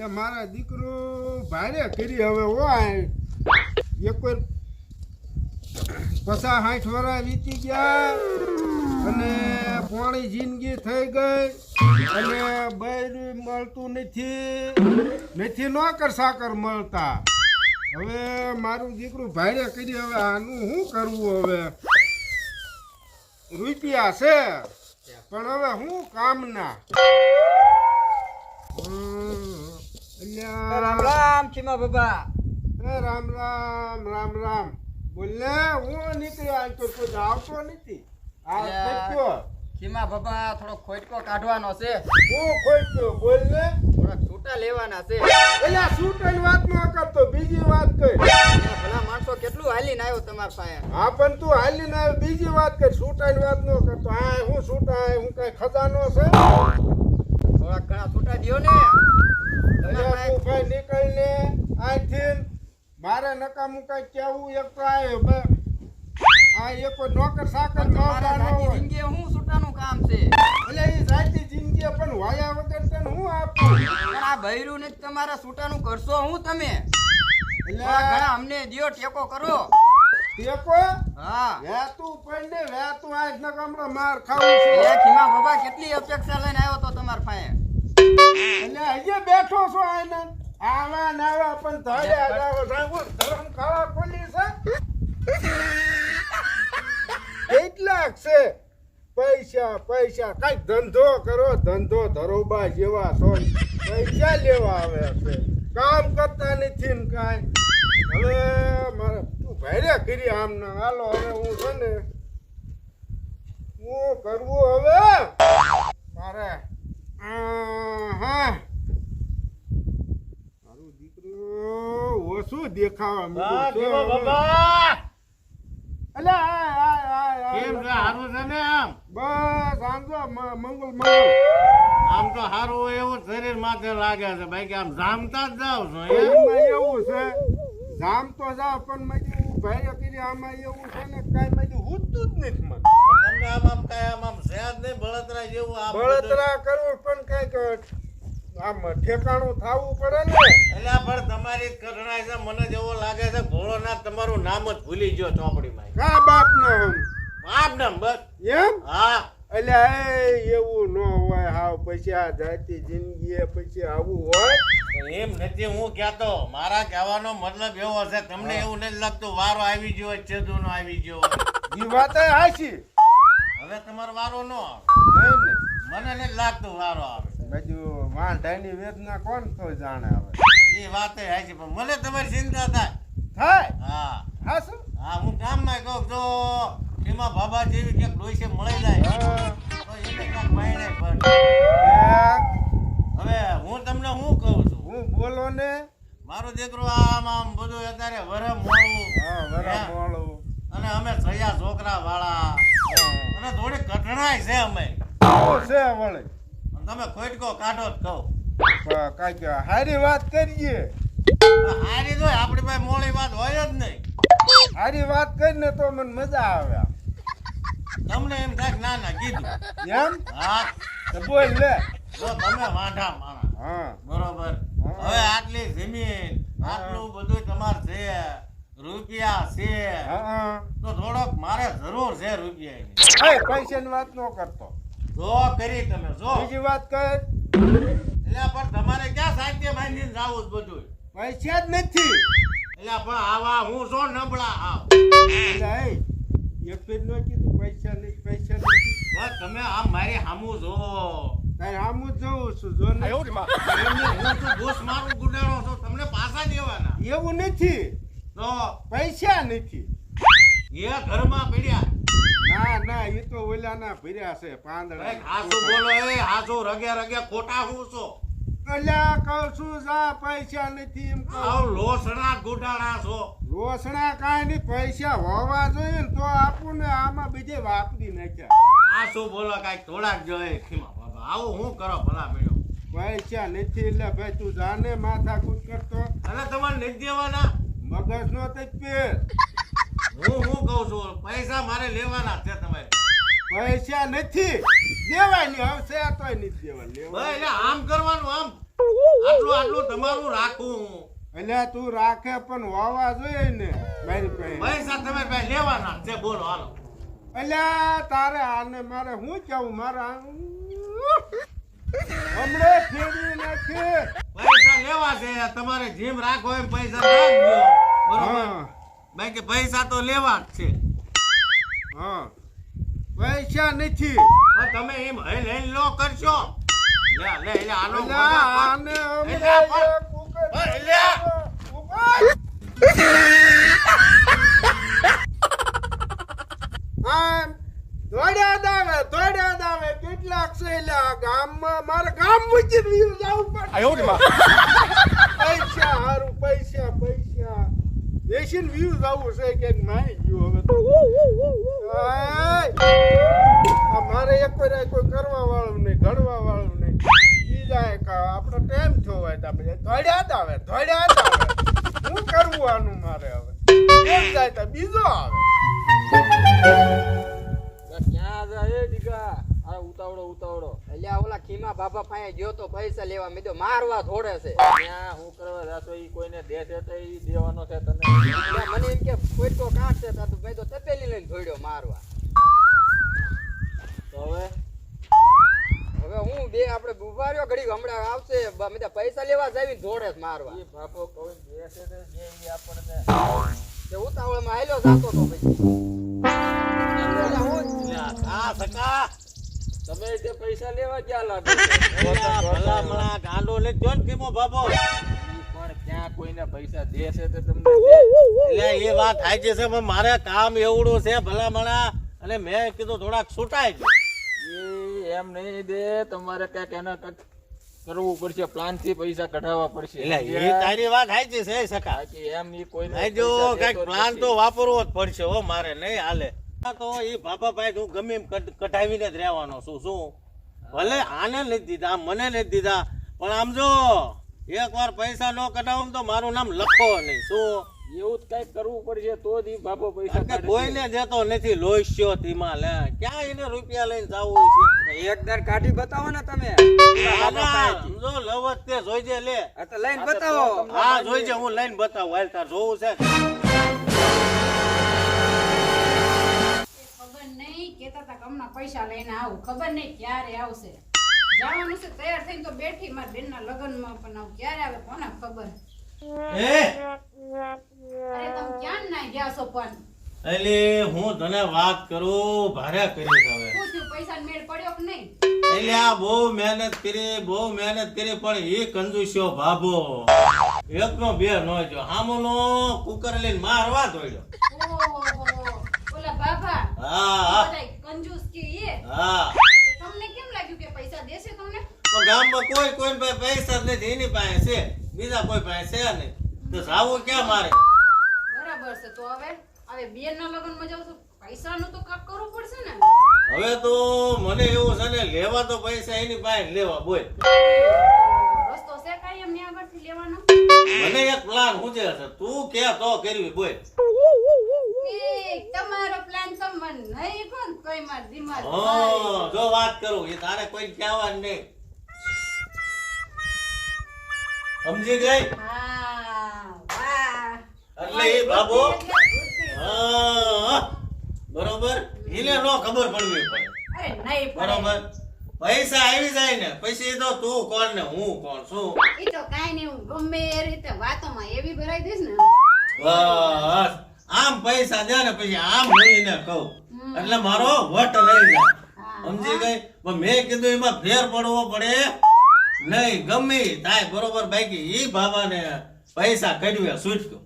એટલે મારા દીકરો ભારે કરી હવે, હો, આ એક પચાસ સાઠ વર્ષ વીતી ગયા અને પોણી જિંદગી થઈ ગઈ અને બૈરું મળતું નથી નથી નોકર સાકર મળતા. હવે મારું દીકરું ભારે કરી, હવે આનું શું કરવું હવે? રૂપિયા છે, પણ હવે શું કામના? રામ રામ ચીમા બાબા. રામ રામ રામ રામ. બોલે હું નીકળ્યો આજ તો કોઈ આવતો નથી. આ. ચીમા બાબા થોડો ખોટકો કાઢવાનો છે. હું ખોટકો બોલ ને થોડાક છૂટા લેવાના છે. એલા છૂટાની વાત ન કરતો બીજી વાત કર. ભલા માણસો કેટલું હાલીને આવ્યો તમાર પાસે? હા પણ તું હાલી ના બીજી વાત કર. છૂટાની વાત ન કરતો હા હું છૂટા હું કઈ ખજાનો છે? થોડા ઘણા છૂટા દ્યો ને. તમારા અલ્યા તું પાસે ભાઈ નીકળ ને આથી મારે નકામું કઈ કેવું એક તો આ એક નોકર સાકર શું છૂટાનું કામ છે? એટલે એ જાતિ જિંદગી પણ વાયા વગર તને હું આપું? પણ આ બૈરું ને તમારા છૂટાનું કરશો હું તમે? ઘણા અમને દ્યો ટેકો કરો. ટેકો હા. વેતું પડને વેતું આજ ન માર ખાવું છે. ખીમા બાબા કેટલી અપેક્ષા લઈને આવ્યો તો તમારા પાસે? એટલે હજી બેઠો છો આને આવા નાવા પણ ધડ્યા જાવ જાવ ધરમ ખાવા ખોલી છે. પૈસા પૈસા. કઈ ધંધો કરો ધંધો ધરોબા જેવા છો. પૈસા લેવા આવે છે. કામ કરતા નથી ને કાંઈ. હવે મારે તું ભારે કરી આમ ના હાલો હવે હું છે ને હું કરવું હવે? મારે આ, હા મારું દીકરો ઓછું દેખાવા હા, માંડ્યું છે બાબા. અલા, આય, આય, આય. કેમ છે? હારું છે ને આમ? બસ આમ તો મ- મંગળ મંગળ આમ તો હારું એવું શરીર માથે લાગે છે કે આમ જામતા જ જાવ છો એમ? એવું છે જામ તો જાવ પણ મેં કીધું ભાઈ કરી આમાં એવું છે ને કાંઈ મેં કીધું જ નથી મને તમને આમ આમ કાંઈ આમ આમ સહેજ નહીં બળતરા જેવું આ. બળતરા કરવું પણ કંઈક આમ ઠેકાણું થવું પડે ને. એટલે પણ તમારી જ છે મને જેવો લાગે છે ભોળોનાથ તમારું નામ જ ભૂલી ગયો ચોપડીમાં. કા બાપ નો નામ બસ. એમ? હા. એટલે એવું ન હોય હાવ પછી આ જાતિ જિંદગી પછી આવું હોય? એમ નથી હું કહેતો મારા કહેવાનો મતલબ એવો છે તમને એવું નથી લાગતું વારો આવી ગયો છેદો છેદુનો આવી ગયો એ વાત હાચી. હવે તમારો વારો ન આવે. ને? મને નથી લાગતું વારો આવે. બધું વાંઢાની વેદના કોણ તો જાણે હવે. એ વાત હાચી પણ મને તમારી ચિંતા થાય. થાય? હા. હા શું? હા હું ગામમાં કહું જો એમાં બાબા જેવી ક્યાંક ડોઈસે મળી જાય. હા. તો એને ક્યાંક પણ હવે હું તમને શું કહું છું? હું બોલો ને. મારો દીકરો આમ આમ બધું અત્યારે વરમ મોળું હા વરમ મોળું અને અમે સયા છોકરા વાળા અને થોડી કઠણાઈ છે અમે. છે વળી? તમે ખોટકો કાઢો જ કહો. કાંઈક હારી વાત કરીએ. હારી તો આપણી પાસે મોડી વાત હોય જ નહીં. હારી વાત કરીને તો મને મજા આવે તમને એમ થાય ના ના કીધું. એમ? હા. તો બોલ લે. તો તમે વાંઢા મારા હા. બરોબર. હવે આટલી જમીન આટલું બધું તમારે છે. રૂપિયા છે. હા તો થોડોક મારે જરૂર છે રૂપિયા પૈસા ની વાત ન કરતો. જો કરી તમે જો. બીજી વાત કર. એટલે પણ તમારે ક્યાં સાહિત્ય બાંધીને જાવું બધું પૈસા જ નથી. એટલે પણ આવા હું છો નબળા આવ એક નો કીધું પૈસા નહીં પૈસા નહીં તમે આ મારી હામું જો. તારે આમ જોઉં છું જો ને હું તો મારું ગુડાણો છો તમને પાછા દેવાના. એવું નથી. તો? પૈસા નથી. એ ઘરમાં પડ્યા. ના ના એ તો ઓલાના ભર્યા છે પાંદડા. હાસુ બોલો એ હાસુ રગે રગે ખોટા હું છો? અલ્યા કહું છું જા પૈસા નથી એમ કહું. આવ લોસણા ગુડાણા છો. લોસણા કાંઈ નહીં પૈસા હોવા જોઈએ ને તો આપું ને આમાં બીજે વાપરી નાખ્યા. હાસુ બોલો કાંઈક થોડાક જોઈએ ખીમા બાબા. આવું હું કરો ભલા મેળો. પૈસા નથી એટલે ભાઈ તું જાને માથા કૂટ કરતો. અને તમારે નથી દેવાના? મગજ નો તે પેર હું હું કહું છું? પૈસા મારે લેવાના છે તમારે. પૈસા નથી. નહીં. હવે છે તોય નથી દેવા ભાઈ આમ કરવાનું આમ. આટલું આટલું તમારું રાખું એટલે તું રાખે પણ વાવા જોઈએ ને. મારી પૈસા. તમે ભાઈ લેવાના છે. બોલો હાલો. એટલે તારે આને મારે હું કેવું? મારે આ- હમણે ફેરવી નાખી. પૈસા લેવા છે. તમારે જેમ રાખો એમ પૈસા રાખજો. બરોબર? બાકી પૈસા તો લેવા જ છે. હા. પૈસા નથી. પણ તમે એમ હૈલ હેલ નો કરશો. લે લે લે આનો. આને ઉકેલ. આમ દોડ્યા દાવે દોડ્યા દાવે કેટલાક છે ગામમાં. મારે ગામ મૂકી જવું પડે. પૈસા હારું પૈસા દેશી વ્યૂઝ આવું છે કે મારી ગયું હવે તો આય. આ મારે એક કોઈ કોઈ કરવા વાળું નહીં ઘડવા વાળું નહીં બીજા એક આપણો ટાઈમ થયો હોય તો આપણે ધોડ્યા જ આવે ધોડ્યા જ આવે. શું કરવું આનું મારે હવે? જાય તો બીજો આવે. ઉતાવળો ઉતાવળો. એટલે ઓલા ખીમા બાબા પાસે ગયો તો પૈસા લેવા. મેં તો મારવા થોડે છે. ત્યાં હું કરવા જાશો? ઈ કોઈને દે છે તો ઈ દેવાનો છે તને. મને એમ કે કોઈકો છે તો મેં તો તપેલી લઈને ધોડ્યો મારવા. તો હવે? હવે હું બે આપણે ઊભા રહ્યો ઘડી હમણાં આવશે. મેં પૈસા લેવા જાવી ધોડે મારવા. ઈ બાપો કોઈ દે છે તો જે ઈ આપણને. તે ઉતાવળમાં આયલો જાતો તો પછી. આ સકા તમે તે પૈસા લેવા ક્યાં લાગો ગાંડો લે જો ને કેમો બાબો પણ ક્યાં કોઈને પૈસા દે છે? તો તમને એટલે એ વાત થાય છે પણ મારે કામ એવડું છે ભલામણા અને મેં કીધું થોડાક છૂટાય છે. એમ નહીં દે તમારે ક્યાંક એના કરવું પડશે પ્લાનથી પૈસા કઢાવવા પડશે. એટલે એ તારી વાત થાય છે સખા. એમ ઈ કોઈ જો કંઈક પ્લાન તો વાપરવો જ પડશે હો મારે નહીં હાલે. તો એ બાપા હું ગમે એમ કઢાવીને જ રહેવાનો છું શું? ભલે આને નથી દીધા મને નથી દીધા પણ આમ જો એક પૈસા ન કઢાવો તો મારું નામ લખો નહીં શું? એવું કંઈક કરવું પડશે તો જ બાપો પૈસા કારણ કે કાઢશે. કોઈને દેતો નથી લોસ્યો ધીમા લે. ક્યાં એને રૂપિયા લઈને જવું છે? એક દર કાઢી બતાવો ને તમે. લવત તે જોઈજે લે. આ લઈને આ બતાવો. હા જોઈજે હું લઈને બતાવું હાલ તાર જોવું છે. હમણાં પૈસા લઈને આવું. ખબર નહીં ક્યારે આવશે. જવાનું છે તૈયાર થઈને તો બેઠી મારા બેનના લગ્નમાં પણ આવું. ક્યારે આવે કોને ખબર? અરે તમે ક્યાં ના ગયા છો પણ? એટલે હું તને વાત કરું ભારે કરી હવે. પૈસા મેળ પડ્યો કે નહીં? એટલે આ બહુ મહેનત કરી બહુ મહેનત કરી પણ એ કંજુસ્યો ભાભો. એક નો બે નો જો હામો નો કુકર લઈને મારવા દોડ્યો. ઓહો ઓલા બાબા હા હા. તમને કેમ લાગ્યું કે પૈસા દેશે તમને? પણ ગામમાં કોઈ કોઈ પાસે પૈસા જ નથી એની પાસે છે. બીજા કોઈ પાસે છે નહીં. તો જાવું ક્યાં મારે? બરાબર છે તો હવે હવે બેન ના લગ્નમાં જાવ છો. પૈસાનું તો કાક કરવું પડશે ને. હવે તો મને એવું છે ને લેવા તો પૈસા એની પાસે લેવા બોલ. રસ્તો છે કાંઈ એમ ત્યાં આગળથી લેવાનો? મને એક પ્લાન હું છે તું કે તો કરવી બોલ. તમારો પ્લાન તો મને નહીં કોણ કઈ માર દિમાગ જો વાત કરું એ તારે કોઈ કહેવાનું નહીં. સમજી ગઈ? એટલે એ બાબો બરોબર? એને નો ખબર પડવી પડે. બરોબર? પૈસા આવી જાય ને પછી તો તું કોણ ને હું કોણ છું એ તો કઈ નહીં હું ગમે એ રીતે વાતોમાં એવી ભરાઈ દઈશ ને. બસ. આમ પૈસા દે ને પછી આમ લઈને કહું. એટલે મારો વટ રહી જાય. સમજી ગઈ? પણ મેં કીધું એમાં ફેર પડવો પડે. નહીં ગમે થાય બરોબર? બાકી ઈ બાબાને પૈસા કઢવે છૂટક્યો.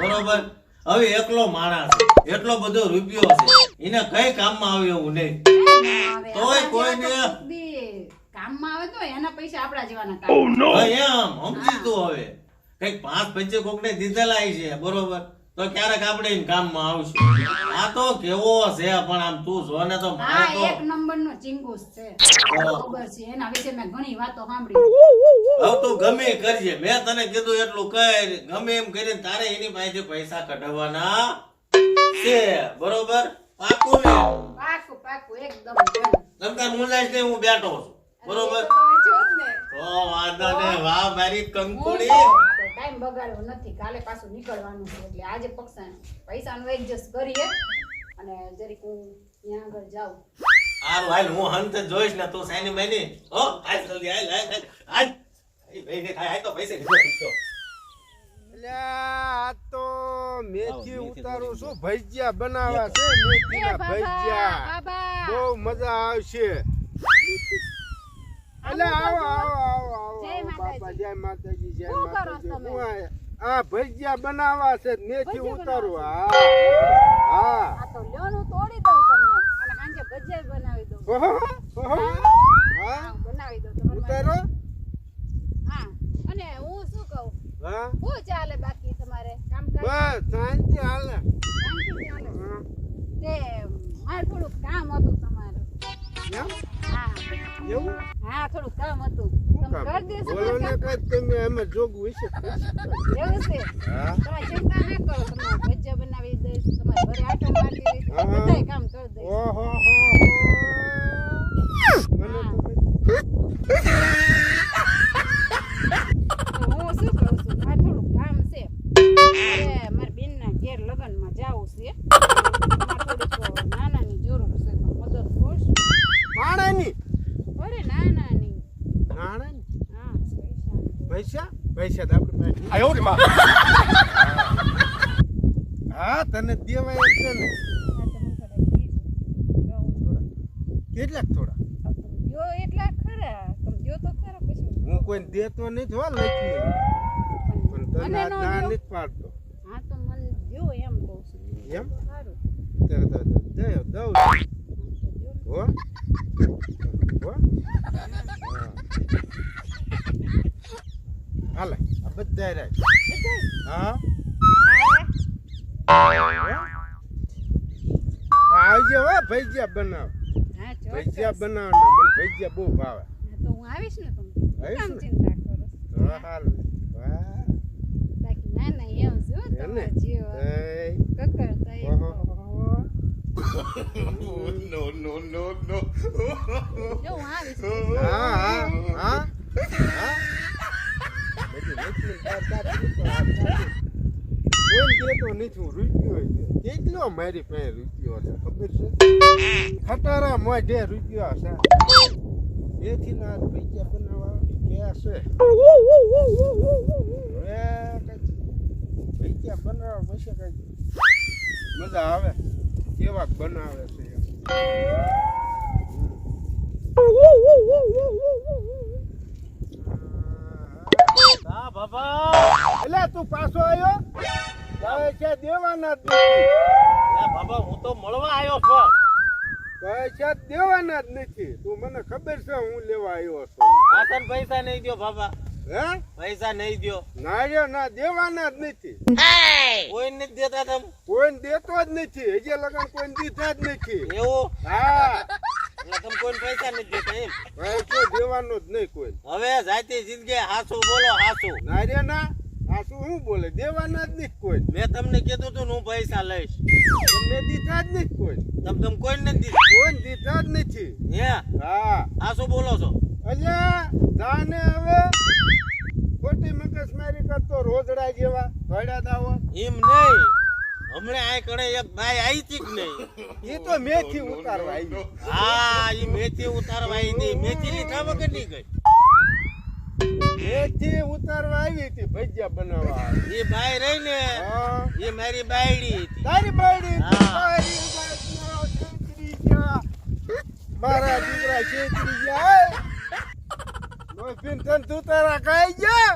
બરોબર? હવે એકલો માણસ એટલો બધો રૂપિયો છે એને કઈ કામમાં આવે એવું નહીં. તોય કોઈને- કામમાં આવે તો એના પૈસા આપણા જેવાના કામ. એમ સમજી તું હવે. કંઈક પાંચ પંચે કોકને દીધેલા છે બરોબર? તો ક્યારેક આપણે કામમાં આવશું. આ તો કેવો છે પણ આમ તું જો ને તો હા તો એક નંબરનો ચિંગુસ છે. ખબર છે એના વિશે મેં ઘણી વાતો સાંભળી. હવે તું ગમે કરજે. મેં તને કીધું એટલું કર ગમે એમ કરીને તારે એની પાસેથી પૈસા કઢાવવાના છે. બરોબર? પાકું ને પાકું પાકું એકદમ. નમકાર મુંજાઈશ નહીં હું બેઠો છું. બરોબર? ને. તો વાંધો ને વાહ મારી કંકુડી. ટાઈમ બગાડવો નથી. કાલે પાછું નીકળવાનું છે. એટલે આજે પક્ષા પૈસાનું એડજસ્ટ કરીએ અને જરીક હું ત્યાં આગળ જાઉં. હારું હાલ હું હંત જોઈશ ને તું સાની મેની હો હાલ જલ્દી હાલ હાલ હાલ. હાલ. એ ભાઈ તો પૈસે. એટલે આ તો મેથી ઉતારું છું. ભજીયા બનાવવા છે મેથીના ભજીયા. બહુ મજા આવશે. એટલે આવો આવો આવો આવો જય આવો. બાપા જય માતાજી જય માતાજી. હું આ- આ ભજીયા બનાવવા છે મેથી ઉતારું. હા. હા. તો લ્યોનું તોડી દઉં તમને. અને સાંજે ભજીયા બનાવી દઉં. ઓહો, ઓહો. હા. હા, બનાવી દઉં તમારા ઉતારો. હા. અને હું શું કહું? હા. ચાલે બાકી તમારે? કામ બસ શાંતિ હાલે. તે મારે થોડુંક કામ હતું. એમ? હા. એવું? હા થોડુંક કામ હતું. તમે કરી દેશો બોલો ને કામ? તમે એમાં જોગવું હશે. એવું છે? હા. તમે ચિંતા ના કરો. તમે ભજીયા બનાવી દઈશ તમારે ઘરે આટો મારી દઈશ. બધાય કામ કરી દઈશ. ઓહો હો હો. મને તો હું. શું કહું છું? થોડુંક કામ છે મારે મારા બેનના ઘેર લગ્નમાં જાવું છે મારે થોડીક નાનાની જરૂર છે તો મદદ કરશો પાણાની અરે નાનાની નાણાની હા પૈસા? પૈસા પૈસા તો આપણે પાસે હા તને દેવાય છે ને. કેટલાક થોડા? જો એટલા ખરા તમે જો તો ખરા પછી હું કોઈ દેતો નહીં હો લખી પણ તને આ નો. નથી પાડતો. હા તો મને જો એમ કહું છું. એમ? સારું. તો તો દઉં હો? હા. હાલે આ બધા રાખ હા આવજે હો ભજીયા બનાવ હા ભજીયા ચોક્કસ. બનાવ ને મને ભજીયા બહુ ભાવે હા, તો હું આવીશ ને તમે આવીશ કામ ને? ચિંતા કરો તો હાલ વાહ બાકી ના ના એમ છે હો એને તમારા જેવા એય. કકર થઈ ઓહો. No, no, no, no. જો હું આવીશ હા હા હા કેટલો મારી પાસે રૂપિયો છે ખબર છે ખટારા મોઢે રૂપિયો છે બેથી ના પૈસા બનાવવા ક્યાં છે પૈસા બનાવવા પછી કઈ મજા આવે કેવા બનાવે છે એમ. હા બાબા. એટલે તું પાછો આવ્યો પૈસા દેવાના જ નથી. બાબા હું તો મળવા આવ્યો છું. છે દેવાના જ નથી. તું મને ખબર છે હું લેવા આવ્યો છું. આસન પૈસા નહીં દો બાબા. હે? પૈસા નહીં દો ના રે ના દેવાના જ નથી. કોઈ નથી દેતા તમ. કોઈને દેતો જ નથી. હજી લગન કોઈ દીધા જ નથી. એવું? હા. એટલે તમે કોઈ પૈસા નથી દેતા એમ. પૈસો દેવાનો જ નહીં કોઈ. હવે જાતી જિંદગી હાસુ બોલો હાસુ. ના રે ના હાસુ શું હું બોલે? દેવાના જ નહીં કોઈ. મેં તમને કીધું તું હું પૈસા લઈશ. તમને દીધા જ નહીં કોઈ. તમ તમ કોઈ નથી દીધા. કોઈને દીધા જ નથી. હે? હા. હાસુ બોલો છો. અલ્યા જાને હવે ખોટી મગજમારી કરતો રોજડા જેવા ભડ્યા દાવો. એમ નહીં. હમણાં આ કણે એક ભાઈ આવી હતી કે નહીં? એ તો મેથી ઉતારવા આવી હા એ મેથી ઉતારવા આવી હતી. મેથી લીધા વગર નહીં ગઈ. મેથી ઉતારવા આવી હતી ભજીયા બનાવવા. એ બાઈ રહી ને એ મારી બાયડી હતી. તારી બાયડી? મારા દીકરા છેતરી ગયા. તન તું તારા ખાઈ ગયા?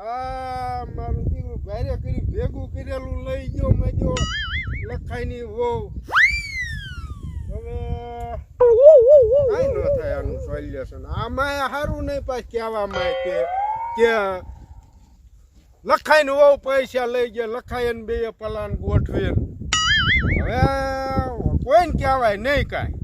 આ મારું દીકરું ભારે કરી ભેગું કરેલું, લઈ ગયો મજો લખાઈની વહુ. હવે કઈ ન થાય આનું સોલ્યુશન. આમાં સારું નહીં પાછ કહેવામાં કે કે લખાઈને વહુ પૈસા લઈ ગયા, લખાઈને બે પલાન ગોઠવીને. હવે કોઈને કહેવાય નહીં કાંઈ.